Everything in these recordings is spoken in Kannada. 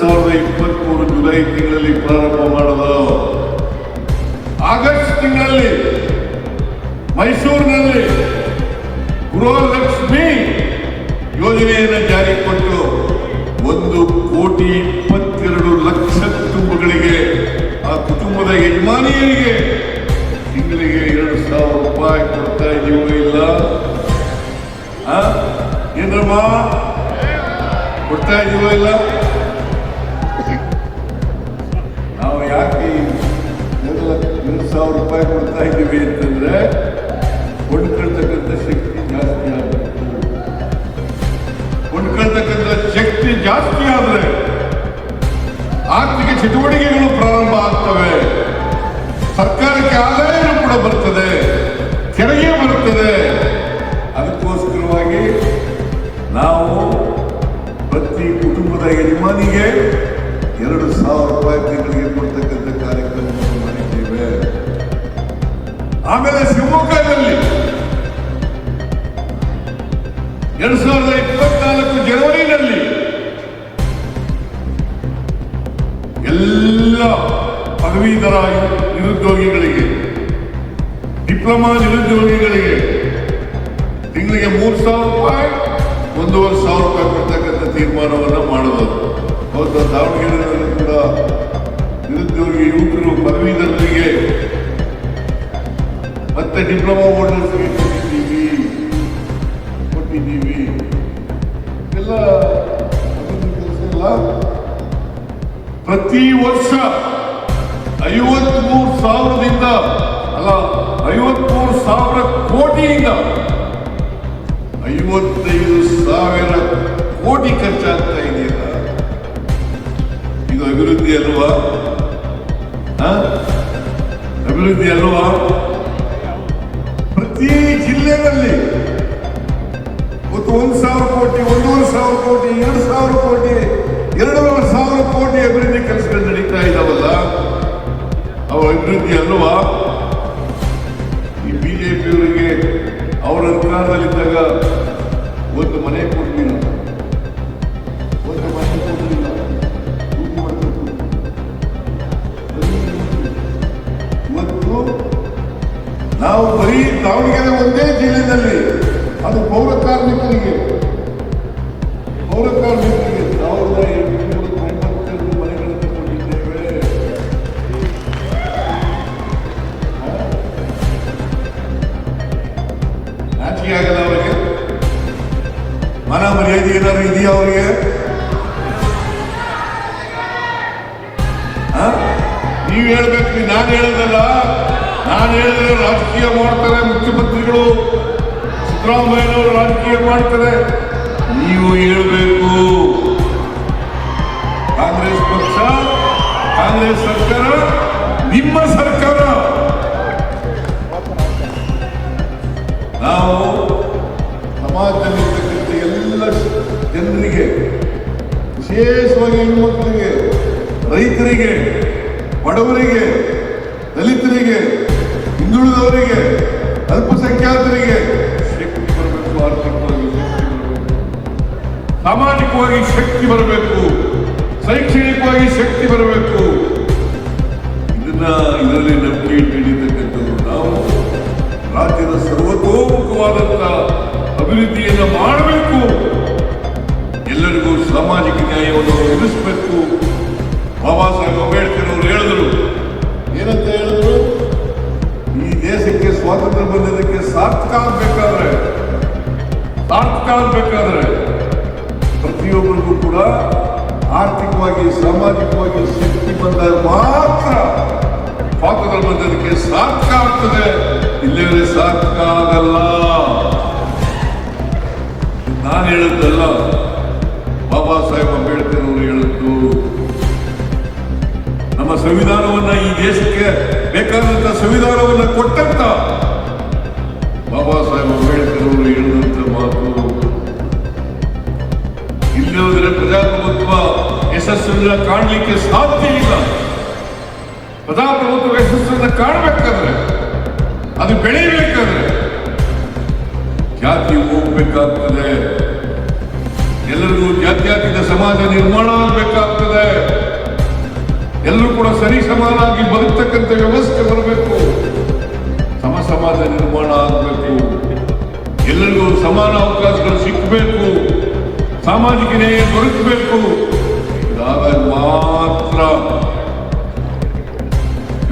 ಸಾವಿರದ ಇಪ್ಪತ್ಮೂರು ಜುಲೈ ತಿಂಗಳಲ್ಲಿ ಪ್ರಾರಂಭ ಮಾಡೋದು ಆಗಸ್ಟ್ ತಿಂಗಳಲ್ಲಿ ಮೈಸೂರಿನಲ್ಲಿ ಗೃಹಲಕ್ಷ್ಮಿ ಯೋಜನೆಯನ್ನು ಜಾರಿ ಕೊಟ್ಟು ಒಂದು ಕೋಟಿ ಇಪ್ಪತ್ತೆರಡು ಲಕ್ಷ ಕುಟುಂಬಗಳಿಗೆ, ಆ ಕುಟುಂಬದ ಯಜಮಾನಿಯರಿಗೆ ತಿಂಗಳಿಗೆ ಎರಡು ಸಾವಿರ ರೂಪಾಯಿ ಕೊಡ್ತಾ ಇದೀವೋ ಇಲ್ಲ? ಆ? ಏನ್ರಮ್ಮ? ಕೊಡ್ತಾ ಇದೀವೋ ಇಲ್ಲ? ಸಾವಿರ ರೂಪಾಯಿ ಕೊಡ್ತಾ ಇದ್ದೀವಿ ಅಂತಂದ್ರೆ ಕೊಂಡ್ಕೊಳ್ತಕ್ಕಂಥ ಶಕ್ತಿ ಜಾಸ್ತಿ ಆಗಬೇಕು ಕೊಂಡ್ಕೊಳ್ತಕ್ಕಂಥ ಶಕ್ತಿ ಜಾಸ್ತಿ ಆದರೆ ಆರ್ಥಿಕ ಚಟುವಟಿಕೆಗಳು ಪ್ರಾರಂಭ ಆಗ್ತವೆ. ಸರ್ಕಾರಕ್ಕೆ ಆದಾಯನೂ ಕೂಡ ಬರ್ತದೆ. ತೆರಿಗೆ ಬರುತ್ತದೆ ಅದಕ್ಕೋಸ್ಕರವಾಗಿ ನಾವು ಪ್ರತಿ ಕುಟುಂಬದ ಯಜಮಾನಿಗೆ ಎರಡು ಸಾವಿರ ರೂಪಾಯಿ ತಿಂಗಳಿಗೆ ಕೊಡ್ತಕ್ಕಂಥ ಆಮೇಲೆ ಶಿವಮೊಗ್ಗದಲ್ಲಿ ಎರಡ್ ಸಾವಿರದ ಇಪ್ಪತ್ನಾಲ್ಕು ಜನವರಿನಲ್ಲಿ ಎಲ್ಲ ಪದವೀಧರ ನಿರುದ್ಯೋಗಿಗಳಿಗೆ, ಡಿಪ್ಲೊಮಾ ನಿರುದ್ಯೋಗಿಗಳಿಗೆ ತಿಂಗಳಿಗೆ ಮೂರು ಸಾವಿರ ರೂಪಾಯಿ, ಒಂದೂವರೆ ಸಾವಿರ ರೂಪಾಯಿ ಕೊಡ್ತಕ್ಕಂಥ ತೀರ್ಮಾನವನ್ನು ಮಾಡೋದು. ಹೌದು, ದಾವಣಗೆರೆಯಲ್ಲಿ ಕೂಡ ನಿರುದ್ಯೋಗಿ ಯುವಕರು, ಪದವೀಧರರಿಗೆ ಮತ್ತೆ ಡಿಪ್ಲೊಮಾ ಹೋಲ್ಡರ್ಸ್ಗೆ ಕೊಟ್ಟಿದ್ದೀವಿ. ಕೊಟ್ಟಿದ್ದೀವಿ. ಎಲ್ಲ ಕೆಲಸ ಎಲ್ಲ ಪ್ರತಿ ವರ್ಷ ಐವತ್ಮೂರು ಸಾವಿರದಿಂದ ಅಲ್ಲ, ಐವತ್ಮೂರು ಸಾವಿರ ಕೋಟಿಯಿಂದ ಐವತ್ತೈದು ಸಾವಿರ ಕೋಟಿ ಖರ್ಚಾಗ್ತಾ ಇದೆಯಲ್ಲ. ಇದು ಅಭಿವೃದ್ಧಿ ಅಲ್ವಾ? ಅಭಿವೃದ್ಧಿ ಅಲ್ವಾ? ಇವತ್ತು ಒಂದು ಸಾವಿರ ಕೋಟಿ, ಒಂದೂವರೆ ಸಾವಿರ ಕೋಟಿ, ಎರಡು ಸಾವಿರ ಕೋಟಿ, ಎರಡೂವರೆ ಸಾವಿರ ಕೋಟಿ ಅಭಿವೃದ್ಧಿ ಕೆಲಸಗಳು ನಡೀತಾ ಇದಾವಲ್ಲ, ಅವ ಅಭಿವೃದ್ಧಿ ಅಲ್ವಾ? ಈ ಬಿಜೆಪಿಯವರಿಗೆ ಅವರ ಅಧಿಕಾರದಲ್ಲಿದ್ದಾಗ ದಾವಣಗೆರೆ ಒಂದೇ ಜಿಲ್ಲೆಯಲ್ಲಿ ಅದು ಪೌರ ಕಾರ್ಮಿಕರಿಗೆ ಪೌರ ಕಾರ್ಮಿಕರಿಗೆ ಹೇಳಬೇಕು. ಕಾಂಗ್ರೆಸ್ ಪಕ್ಷ, ಕಾಂಗ್ರೆಸ್ ಸರ್ಕಾರ, ನಿಮ್ಮ ಸರ್ಕಾರ. ನಾವು ಸಮಾಜದಲ್ಲಿರ್ತಕ್ಕಂಥ ಎಲ್ಲ ಜನರಿಗೆ, ವಿಶೇಷವಾಗಿ ಹೆಣ್ಮಕ್ಳಿಗೆ, ರೈತರಿಗೆ, ಬಡವರಿಗೆ, ದಲಿತರಿಗೆ, ಹಿಂದುಳಿದವರಿಗೆ, ಅಲ್ಪಸಂಖ್ಯಾತರಿಗೆ ಸಾಮಾಜಿಕವಾಗಿ ಶಕ್ತಿ ಬರಬೇಕು. ಶೈಕ್ಷಣಿಕವಾಗಿ ಶಕ್ತಿ ಬರಬೇಕು. ಇದನ್ನ ಇದರಲ್ಲಿ ನಂಬಿಕೆ ಇಟ್ಟಿರ್ತಕ್ಕಂಥದ್ದು ನಾವು. ರಾಜ್ಯದ ಸರ್ವತೋಮುಖವಾದಂತ ಅಭಿವೃದ್ಧಿಯನ್ನು ಮಾಡಬೇಕು. ಎಲ್ಲರಿಗೂ ಸಾಮಾಜಿಕ ನ್ಯಾಯವನ್ನು ಒದಗಿಸಬೇಕು. ಬಾಬಾ ಸಾಹೇಬ್ ಅಂಬೇಡ್ಕರ್ ಅವರು ಹೇಳಿದರು. ಏನಂತ ಹೇಳಿದ್ರು? ಈ ದೇಶಕ್ಕೆ ಸ್ವಾತಂತ್ರ್ಯ ಬಂದಿದ್ದಕ್ಕೆ ಸಾರ್ಥಕ ಆಗ್ಬೇಕಾದ್ರೆ ಸಾರ್ಥಕ ಆಗ್ಬೇಕಾದ್ರೆ ಪ್ರತಿಯೊಬ್ಬರಿಗೂ ಕೂಡ ಆರ್ಥಿಕವಾಗಿ, ಸಾಮಾಜಿಕವಾಗಿ ಶಕ್ತಿ ಬಂದಾಗ ಮಾತ್ರ ಪಾಪಗಳು ಬಂದದಕ್ಕೆ ಸಾರ್ಥಕ ಆಗ್ತದೆ. ಇಲ್ಲವೇ ಸಾರ್ಥಕ ಆಗಲ್ಲ. ನಾನು ಹೇಳಿದ್ದಲ್ಲ ಬಾಬಾ ಸಾಹೇಬ್ ಅಂಬೇಡ್ಕರ್ ಅವರು ಹೇಳಿದ್ದು. ನಮ್ಮ ಸಂವಿಧಾನವನ್ನ ಈ ದೇಶಕ್ಕೆ ಬೇಕಾದಂತ ಸಂವಿಧಾನವನ್ನ ಕೊಟ್ಟಂತ ಬಾಬಾ ಸಾಹೇಬ್ ಅಂಬೇಡ್ಕರ್ ಅವರು ಹೇಳಿದಂತ ಮಾತು ಪ್ರಜಾಪ್ರಭುತ್ವ ಯಶಸ್ಸನ್ನ ಕಾಣಲಿಕ್ಕೆ ಸಾಧ್ಯ ಇಲ್ಲ. ಪ್ರಜಾಪ್ರಭುತ್ವ ಯಶಸ್ಸನ್ನ ಕಾಣಬೇಕಾದ್ರೆ, ಅದು ಬೆಳೆಯಬೇಕಾದ್ರೆ ಜಾತಿ ಹೋಗ್ಬೇಕಾಗ್ತದೆ. ಎಲ್ಲರಿಗೂ ಜಾತ್ಯಾತೀತ ಸಮಾಜ ನಿರ್ಮಾಣ ಆಗಬೇಕಾಗ್ತದೆ. ಸರಿ ಸಮಾನಾಗಿ ಬದುಕ್ತಕ್ಕಂಥ ವ್ಯವಸ್ಥೆ ಬರಬೇಕು. ಸಮ ಸಮಾಜ ನಿರ್ಮಾಣ ಆಗಬೇಕು. ಎಲ್ಲರಿಗೂ ಸಮಾನ ಅವಕಾಶಗಳು ಸಿಕ್ಕಬೇಕು ಸಾಮಾಜಿಕ ನ್ಯಾಯ ದೊರಕಬೇಕು ಮಾತ್ರ.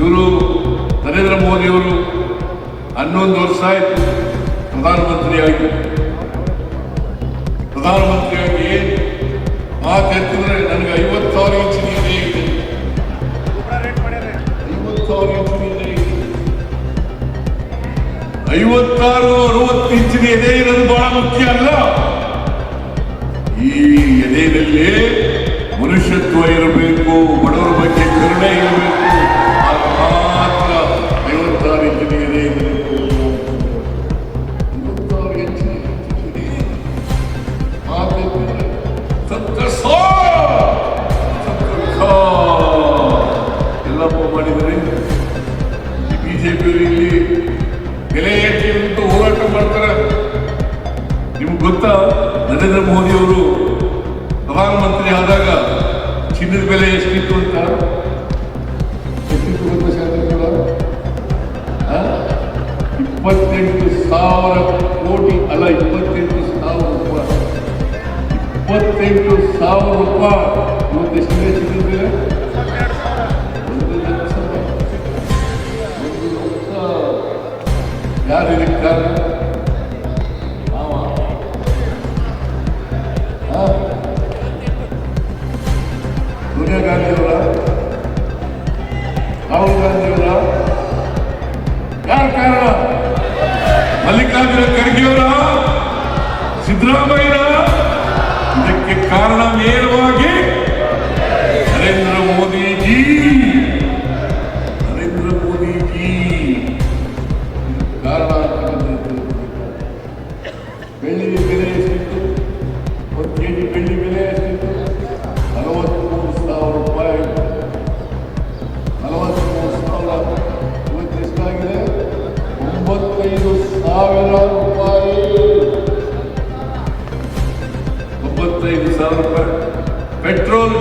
ಇವರು ನರೇಂದ್ರ ಮೋದಿಯವರು ಹನ್ನೊಂದು ವರ್ಷ ಆಯಿತು ಪ್ರಧಾನಮಂತ್ರಿಯಾಗಿ. ಪ್ರಧಾನಮಂತ್ರಿಯಾಗಿ ಮಾತಾಡ್ತಿದ್ರೆ ನನಗೆ ಐವತ್ತು ಸಾವಿರ ಎದೆ ಇದೆ. ಐವತ್ತು ಸಾವಿರ ಐವತ್ತಾರು, ಅರವತ್ತು ಇಂಚಿನ ಎದೆ ಇರೋದು ಬಹಳ ಮುಖ್ಯ ಅಲ್ಲ. ಮನುಷ್ಯತ್ವ ಇರಬೇಕು ಬಡವರ ಬಗ್ಗೆ ಕರುಣೆ ಇರಬೇಕು ಅಲ್ಲ ಇಪ್ಪತ್ತೆಂಟು ಸಾವಿರ ರೂಪಾಯಿ. ಇಪ್ಪತ್ತೆಂಟು ಸಾವಿರ ರೂಪಾಯಿ. ಇವತ್ತು ಚಿನ್ನದ ಬೆಲೆ ಒಂದು ಲಕ್ಷ ಒಂದು ಲಕ್ಷ ಯಾರು? ಆ? ಸೋನಿಯಾ ರಾಹುಲ್ ಕಾರಣ? ಮಲ್ಲಿಕಾರ್ಜುನ ಖರ್ಗೆ ಅವರ ಸಿದ್ದರಾಮಯ್ಯರ ಇದಕ್ಕೆ ಕಾರಣ ನೇರವಾಗಿ Narendra Modiji.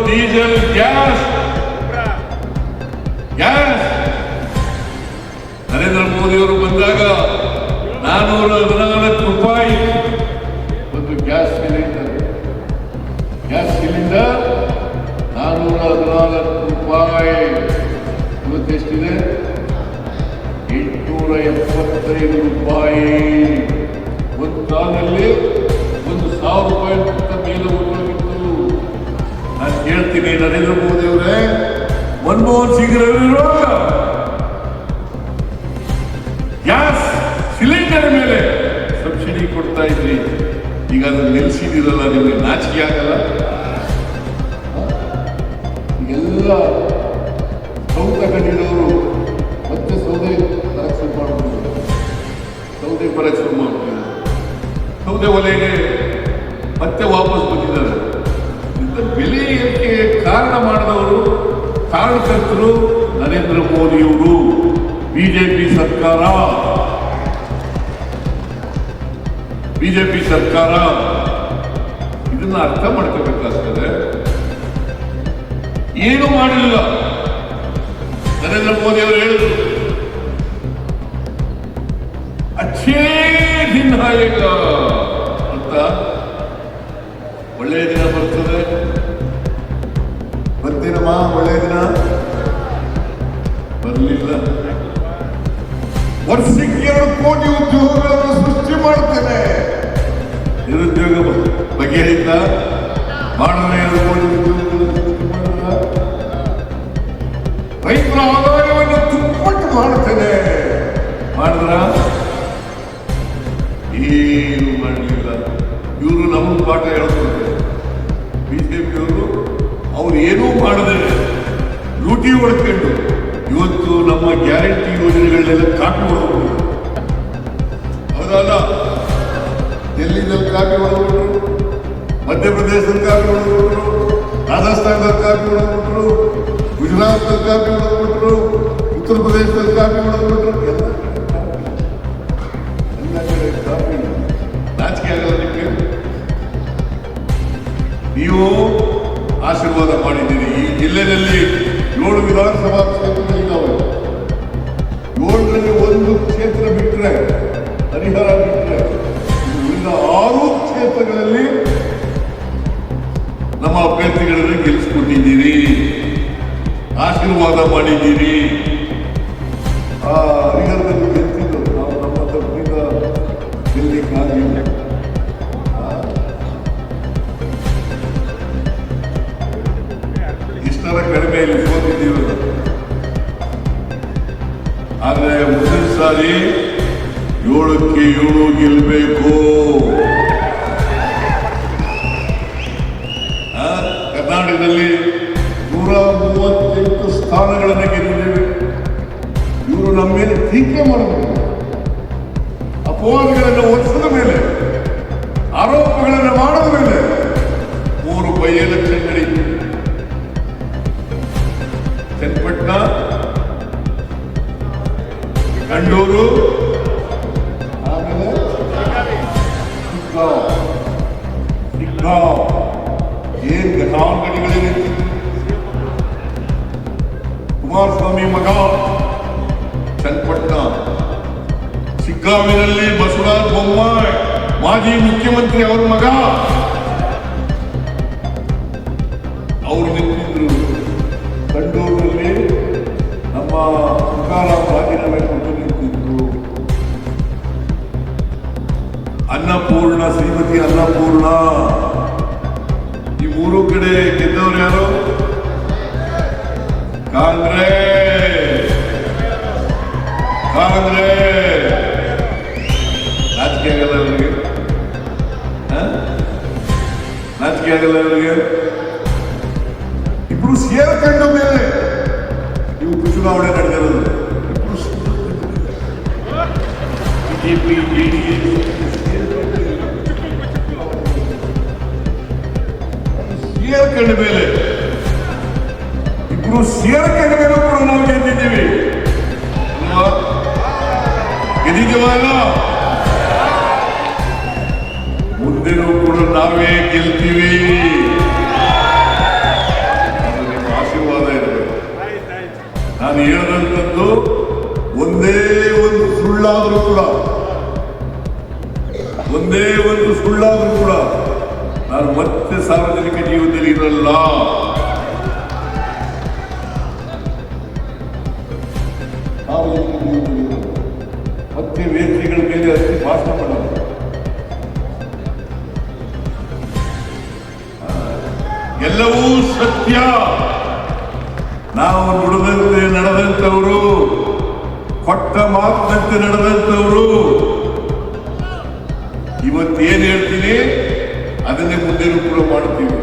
Diesel gas gas Narendra ಮೋದಿಯವರು ಬಂದಾಗ ನಾನೂರ ಹದಿನಾಲ್ಕು ರೂಪಾಯಿ ಒಂದು ಗ್ಯಾಸ್ ಸಿಲಿಂಡರ್ ಗ್ಯಾಸ್ ಸಿಲಿಂಡರ್ ನಾನೂರ ಹದಿನಾಲ್ಕು ರೂಪಾಯಿ. ಇವತ್ತು ಎಷ್ಟಿದೆ? ಎಂಟುನೂರ ಎಪ್ಪತ್ತೈದು ರೂಪಾಯಿ. ಒಂದು ಕಾಲದಲ್ಲಿ ಒಂದು ಸಾವಿರ ರೂಪಾಯಿ ಮೇಲೆ ಹೇಳ್ತೀನಿ ನರೇಂದ್ರ ಮೋದಿ ಅವರೇ. ಮನಮೋಹನ್ ಸಿಂಗ್ ಇರುವಾಗ ಗ್ಯಾಸ್ ಸಿಲಿಂಡರ್ ಮೇಲೆ ಸಬ್ಸಿಡಿ ಕೊಡ್ತಾ ಇದ್ರಿ. ಈಗ ಅದನ್ನ ನಿಲ್ಸಿದಿರಲ್ಲ ನಿಮಗೆ ನಾಚಿಕೆ ಆಗಲ್ಲ. ಸರ್ಕಾರ. ಬಿಜೆಪಿ ಸರ್ಕಾರ. ಇದನ್ನ ಅರ್ಥ ಮಾಡ್ಕೋಬೇಕಾಗ್ತದೆ. ಏನು ಮಾಡಲಿಲ್ಲ ನರೇಂದ್ರ ಮೋದಿ ಅವರು ಹೇಳಿದ್ರು. ಅಚ್ಚೇ ದಿನ ಅಂತ ಒಳ್ಳೆಯ ದಿನ ಬರ್ತದೆ. ಬರ್ತೀನಮ್ಮ ಒಳ್ಳೆಯ ದಿನ. ಎರಡು ಕೋಟಿ ಉದ್ಯೋಗಗಳನ್ನು ಸೃಷ್ಟಿ ಮಾಡ್ತೇನೆ ನಿರುದ್ಯೋಗ ಬಗೆಹರಿತ ಮಾಡೋಣ ಎರಡು ಕೋಟಿ ರೈತರ ಆದಾಯವನ್ನು ದುಪ್ಪಟ್ಟು ಮಾಡ್ತೇನೆ ಮಾಡಿದ್ರ? ಏನು ಮಾಡಲಿಲ್ಲ. ಇವರು ನಮ್ಮ ಪಾಠ ಹೇಳ್ಕೊಡ್ತಾರೆ. ಬಿಜೆಪಿಯವರು ಅವ್ರು ಏನೂ ಮಾಡದೆ ಲೂಟಿ ಹೊಡ್ಕೊಂಡು ಇವತ್ತು ನಮ್ಮ ಗ್ಯಾರಂಟಿ ಯೋಜನೆಗಳನ್ನೆಲ್ಲ ಕಾಪಿ ಡೆಲ್ಲಿನಲ್ಲಿ ಕಾಪಿ ಹೊಡೆದ್ಬಿಟ್ರು ಮಧ್ಯಪ್ರದೇಶದ ಕಾಪಿ ಹೊಡೆದ್ಬಿಟ್ರು ರಾಜಸ್ಥಾನದ ಕಾಪಿ ಹೊಡೆದ್ಬಿಟ್ರು ಗುಜರಾತ್ ಕಾಪಿ ಹೊಡೆದ್ಬಿಟ್ರು ಉತ್ತರ ಪ್ರದೇಶದಲ್ಲಿ ಕಾಪಿ ಹೊಡೆದ್ಬಿಟ್ರು ಎಲ್ಲ ನೀವು ಆಶೀರ್ವಾದ ಮಾಡಿದ್ದೀರಿ. ಈ ಜಿಲ್ಲೆಯಲ್ಲಿ ಏಳು ವಿಧಾನಸಭಾ ಕ್ಷೇತ್ರಗಳಿದ್ದಾವೆ. ಏಳರಲ್ಲಿ ಒಂದು ಕ್ಷೇತ್ರ ಬಿಟ್ಟರೆ ಆಶೀರ್ವಾದ ಮಾಡಿದ್ದೀರಿ. ನಮ್ಮ ಕಡಿಮೆಯಲ್ಲಿ ಸೋತಿದ್ದೀವಿ ಆದ್ರೆ ಸಾರಿ ಏಳಕ್ಕೆ ಏಳು ಗೆಲ್ಲಬೇಕು ಕರ್ನಾಟಕದಲ್ಲಿ ಸ್ಥಾನಗಳನ್ನು ಗೆದ್ದಿದ್ದೇವೆ ಇವರು ನಮ್ಮ ಮೇಲೆ ಟೀಕೆ ಮಾಡಬೇಕು ಅಪವಾದಗಳನ್ನು ಹೊರಿಸಿದ ಮೇಲೆ, ಆರೋಪಗಳನ್ನು ಮಾಡಿದ ಮೇಲೆ ಮೂರು ಬೈ ಎಲೆಕ್ಷನ್ ನಡೆಯಿತು ಚನ್ನಪಟ್ಟಣ ಕಂಡೂರು ಆಮೇಲೆ ಶಿಗ್ಗಾಂವ್. ಶಿಗ್ಗಾಂವ್. ಏನ್ ಕುಮಾರಸ್ವಾಮಿ ಮಗ ಚನ್ನಪಟ್ಟಣ ಶಿಗ್ಗಾವಿನಲ್ಲಿ ಬಸವರಾಜ ಬೊಮ್ಮಾಯಿ, ಮಾಜಿ ಮುಖ್ಯಮಂತ್ರಿ ಅವರ ಮಗ. ಅವರು ನಿಂತಿದ್ರು. ಕಂಡೂರಿನಲ್ಲಿ ನಮ್ಮ ಸರ್ಕಾರ ರಾಜೀನಾಮೆ ಕೊಟ್ಟು ನಿಂತಿದ್ರು. ಅನ್ನಪೂರ್ಣ, ಶ್ರೀಮತಿ ಅನ್ನಪೂರ್ಣ. ಈ ಮೂರು ಕಡೆ ಗೆದ್ದವ್ರು ಯಾರು? ಕಾಂಗ್ರೆಸ್ ಕಾಂಗ್ರೆಸ್ ನಾಚಿಕೆ ಆಗಲ್ಲ ಅವರಿಗೆ ನಾಚಿಕೆ ಆಗಲ್ಲ ಅವರಿಗೆ ಇಬ್ರು ಸೇರ್ಕೊಂಡ ಮೇಲೆ. ಇವು ಚುನಾವಣೆ ನಡೆದಿರೋದು ಇಬ್ರು ಬಿಜೆಪಿ ಜೆಡಿಎಸ್ ಸೇರ್ಕೊಂಡ ಮೇಲೆ. ಸೇರ್ಕೊಂಡ ಮೇಲೆ ಕೂಡ ನಾವು ಗೆದ್ದಿದ್ದೀವಿ. ಅಲ್ವಾ? ಗೆದ್ದಿದ್ದೀವಾ ಕೂಡ ನಾವೇ ಗೆಲ್ತೀವಿ. ಆಶೀರ್ವಾದ ಇರಬೇಕು. ನಾನು ಹೇಳಿದಂಥದ್ದು ಒಂದೇ ಒಂದು ಸುಳ್ಳಾದರೂ ಕೂಡ, ಒಂದೇ ಒಂದು ಸುಳ್ಳಾದರೂ ಕೂಡ ನಾನು ಮತ್ತೆ ಸಾರ್ವಜನಿಕ ಜೀವನದಲ್ಲಿ ಇರಲ್ಲ. ಜೀವನದಲ್ಲಿ ಇರಲ್ಲ. ಮತ್ತೆ ವೇದಿಕೆಗಳ ಮೇಲೆ ಹತ್ತಿ ಭಾಷಣ ಮಾಡೋದು ಎಲ್ಲವೂ ಸತ್ಯ ನಾವು ನುಡಿದಂತೆ ನಡೆದಂತವರು ಕೊಟ್ಟ ಮಾತಿನಂತೆ ನಡೆದಂತವರು ಇವತ್ತೇನು ಹೇಳ್ತೀನಿ, ಅದನ್ನೇ ಮುಂದೆ ಕೂಡ ಮಾಡ್ತೀವಿ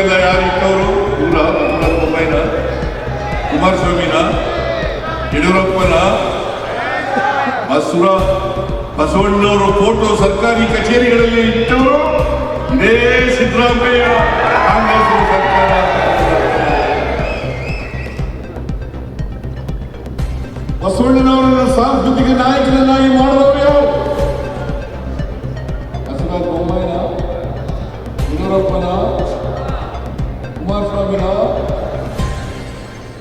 ಎಲ್ಲ ಯಾರು ಇಟ್ಟವರು ಇವರ ಬೊಮ್ಮಾಯಿನ ಕುಮಾರಸ್ವಾಮಿನ. ಯಡಿಯೂರಪ್ಪನ. ಬಸವ ಬಸವಣ್ಣವರ ಫೋಟೋ ಸರ್ಕಾರಿ ಕಚೇರಿಗಳಲ್ಲಿ ಇಟ್ಟವರು ಇದೇ ಸಿದ್ದರಾಮಯ್ಯ ಕಾಂಗ್ರೆಸ್ ಸರ್ಕಾರ. ಬಸವಣ್ಣನವರನ್ನು ಸಾಂಸ್ಕೃತಿಕ ನಾಯಕರನ್ನಾಗಿ ಮಾಡಿದವರು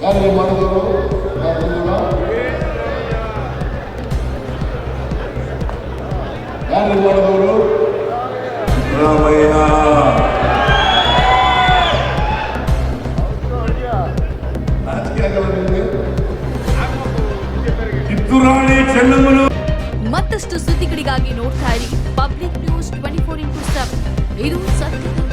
ಯಾರಿಗೆ ಮಾಡಿದವರು ಕಾರ್ಯ ಮಾಡಿದವರು ಸಿದ್ದರಾಮಯ್ಯ ಮತ್ತಷ್ಟು ಸುದ್ದಿಗಳಿಗಾಗಿ ನೋಡ್ತಾ ಇರಿ public news twenty four into seven. ಇದು ಸತ್ಯದ